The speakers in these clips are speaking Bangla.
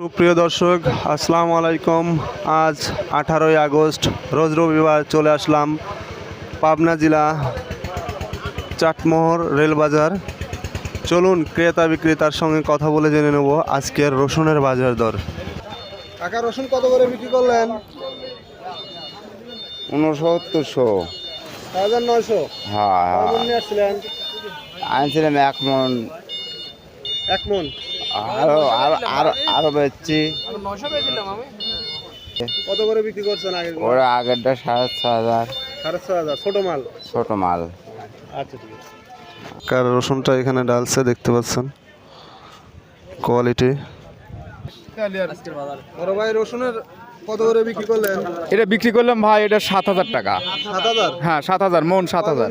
সুপ্রিয় দর্শক আসসালামু আলাইকুম। আজ আঠারোই আগস্ট রোজ রবিবার চলে আসলাম পাবনা জেলা চাটমোহর রেলবাজার। চলুন ক্রেতা বিক্রেতার সঙ্গে কথা বলে জেনে নেব আজকের রসুনের বাজার দর। কাকা রসুন কত করে বিক্রি করলেন? উনসত্তরশো। হাজার নয়শো। হ্যাঁ হ্যাঁ। আনছিলাম এক মন। এক মন। আরও আরও আরও আরও বেচছি। কত করে বিক্রি করছেন আগে ওরা আগেরটা সাড়ে ছ হাজার। সাড়ে ছয় হাজার ছোটো মাল? ছোট মাল। আচ্ছা ঠিক আছে। কার রসুনটা এখানে ডালছে দেখতে পাচ্ছেন? কোয়ালিটি। বড় ভাই রসুনের কত করে বিক্রি করলেন? এটা বিক্রি করলাম ভাই এটা সাত হাজার টাকা। সাত হাজার? হ্যাঁ সাত হাজার মন সাত হাজার।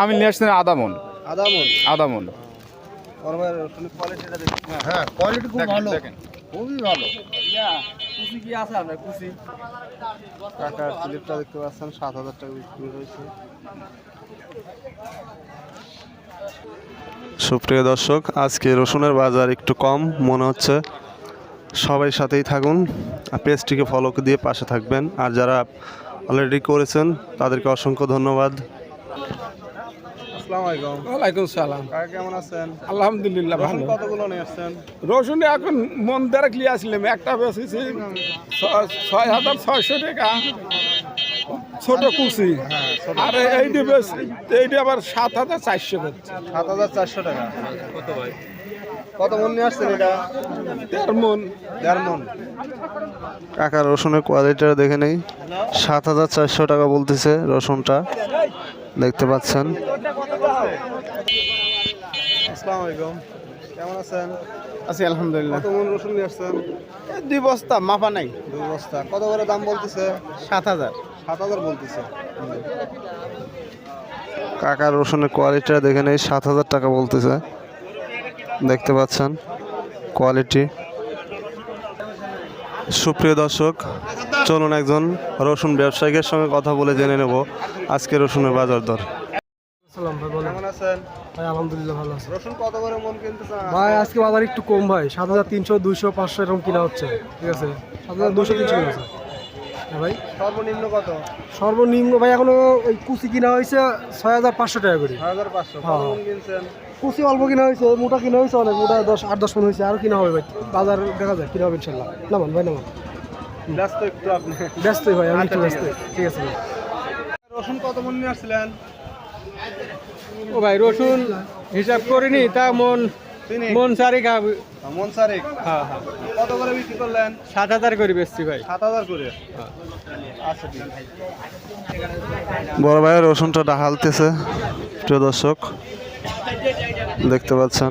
আমি নিয়ে আসছি আধা মন। আধা মন। আধা মন। কোয়ালিটিটা হ্যাঁ কোয়ালিটি খুব ভালো। খুবই ভালো। কাকার স্লিপটা দেখতে পাচ্ছেন সাত হাজার টাকা বিক্রি হয়েছে। সুপ্রিয় দর্শক আজকে রসুনের বাজার একটু কম মনে হচ্ছে সবাই সাথেই থাকুন। আর পেজটিকে ফলো দিয়ে পাশে থাকবেন। আর যারা অলরেডি করেছেন তাদেরকে অসংখ্য ধন্যবাদ। আসসালামু আলাইকুম। ওয়ালাইকুম সালাম। কাকা কেমন আছেন? আলহামদুলিল্লাহ কতগুলো নিয়ে আসছেন? রসুন এখন মন দ্বারা ক্লিয়ার আসলাম একটা বেশিছি ছয় হাজার ছয়শো টাকা। ছোট কুচি। আর এইটি এইটি আবার সাত হাজার চারশো করছে সাত হাজার চারশো টাকা। কত মন নিয়ে আসছেন এটা? দেড় মন। দেড় মন। কাকা রসুনের কোয়ালিটিটা দেখে নেই। সাত হাজার চারশো টাকা বলতেছে রসুনটা। দেখতে পাচ্ছেন। আসসালামু আলাইকুম। কেমন আছেন? আছি আলহামদুলিল্লাহ। কত মন রসুন নিয়ে আসছেন? দুই বস্তা মাপা নাই। দুই বস্তা। কত করে দাম বলতেছে? সাত হাজার। সাত হাজার বলতেছে। কাকার রসুনের কোয়ালিটিটা দেখে নেই সাত হাজার টাকা বলতেছে। দেখতে পাচ্ছেন কোয়ালিটি সুপ্রিয় দর্শক চলুন একজন রসুন ব্যবসায়িকের সঙ্গে কথা বলে জেনে নেব আজকে রসুনের বাজার দর। ভাই আলহামদুলিল্লাহ ভালো আছে। রসুন কত করে মন কিনতেছেন? ভাই আজকে বাজার একটু কম ভাই। সাত হাজার তিনশো দুইশো পাঁচশো এরকম কিনা হচ্ছে ঠিক আছে? সাত হাজার দুশো তিনশো কিনা হ্যাঁ ভাই। সর্বনিম্ন কত? সর্বনিম্ন ভাই এখনও ওই কুচি কিনা হয়েছে ছয় হাজার পাঁচশো টাকা করে। হ্যাঁ। কিনছেন? কুচি অল্প কিনা হয়েছে মোটা কিনা হয়েছে অনেক মোটা দশ আট দশ মন হয়েছে। আরও কিনা হবে ভাই বাজার দেখা যায় কিনা হবে ইনশাল্লাহ। নামান ভাই নামান। ব্যস্ত একটু আপনি। ব্যস্তই ভাই আমি একটু আচ্ছা, ঠিক ব্যস্ত ঠিক আছে ভাই। রসুন কত মন নিয়ে আসছিলেন? ও ভাই রসুন হিসাব করিনি তা মন মন খাবে। মন সারেক হ্যাঁ হ্যাঁ। কত করে বিক্রি করলেন? সাত হাজার করে বেচছি ভাই। সাত হাজার করে? আচ্ছা বড় ভাইয়ের রসুনটা ডাহালতেছে প্রিয় দর্শক। দেখতে পাচ্ছেন।